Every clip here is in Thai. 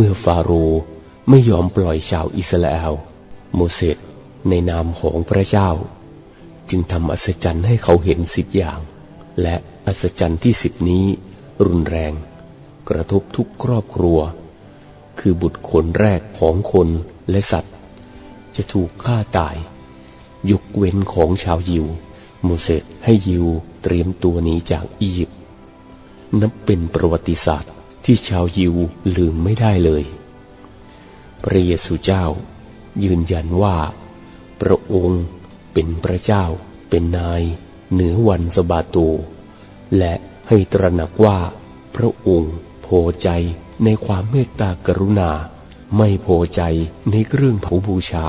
เมื่อฟาโรห์ไม่ยอมปล่อยชาวอิสราเอลโมเสสในนามของพระเจ้า จึงทำอัศจรรย์ให้เขาเห็นสิบอย่าง และอัศจรรย์ที่สิบนี้ รุนแรง กระทบทุกครอบครัว คือบุตรคนแรกของคนและสัตว์ จะถูกฆ่าตาย ยกเว้นของชาวยิวโมเสสให้ยิวเตรียมตัวหนีจากอียิปต์นับเป็นประวัติศาสตร์ ที่ชาวยิวลืมไม่ได้เลย พระเยซูเจ้า ยืนยันว่า พระองค์เป็นพระเจ้า เป็นนาย เหนือวันสบาโต และให้ตระหนักว่า พระองค์โพใจในความเมตตากรุณา ไม่โพใจในเครื่องเผาบูชา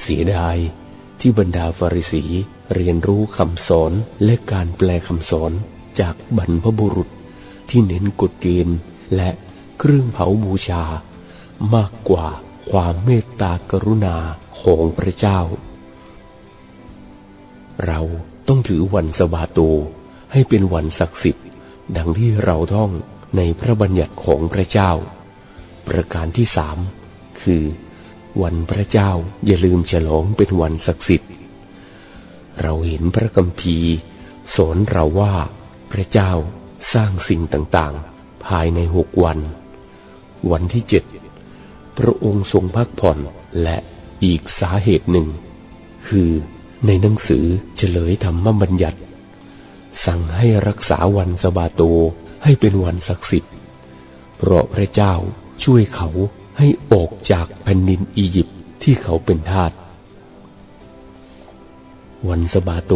เสียดายที่บรรดาฟาริสีเรียนรู้คำสอนและการแปลคำสอนจากบรรพบุรุษ ที่เน้นกฎเกณฑ์และเครื่องเผาบูชา มากกว่าความเมตตากรุณาของพระเจ้า เราต้องถือวันสบาโตให้เป็นวันศักดิ์สิทธิ์ ดังที่เราท่องในพระบัญญัติของพระเจ้า ประการที่สามคือ วันพระเจ้าอย่าลืมฉลองเป็นวันศักดิ์สิทธิ์ เราเห็นพระกัมภีร์สอนเราว่าพระเจ้า สร้างสิ่งต่างๆ ภายในหกวัน วันที่เจ็ดพระองค์ทรงพักผ่อนและอีกสาเหตุหนึ่ง คือในหนังสือเฉลยธรรมบัญญัติ สั่งให้รักษาวันสบาโตให้เป็นวันศักดิ์สิทธิ์ เพราะพระเจ้าช่วยเขาให้ออกจากแผ่นดินอียิปต์ที่เขาเป็นทาสวันสบาโต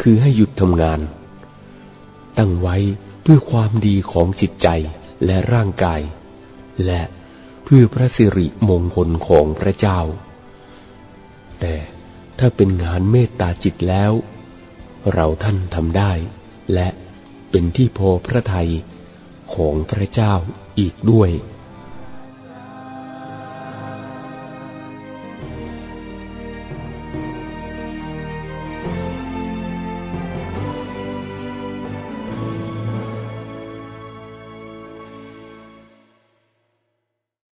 คือให้หยุดทำงาน ตั้งไว้เพื่อความดีของจิตใจและร่างกาย และเพื่อพระสิริมงคลของพระเจ้า แต่ถ้าเป็นงานเมตตาจิตแล้ว เราท่านทำได้ และเป็นที่พอพระทัยของพระเจ้าอีกด้วย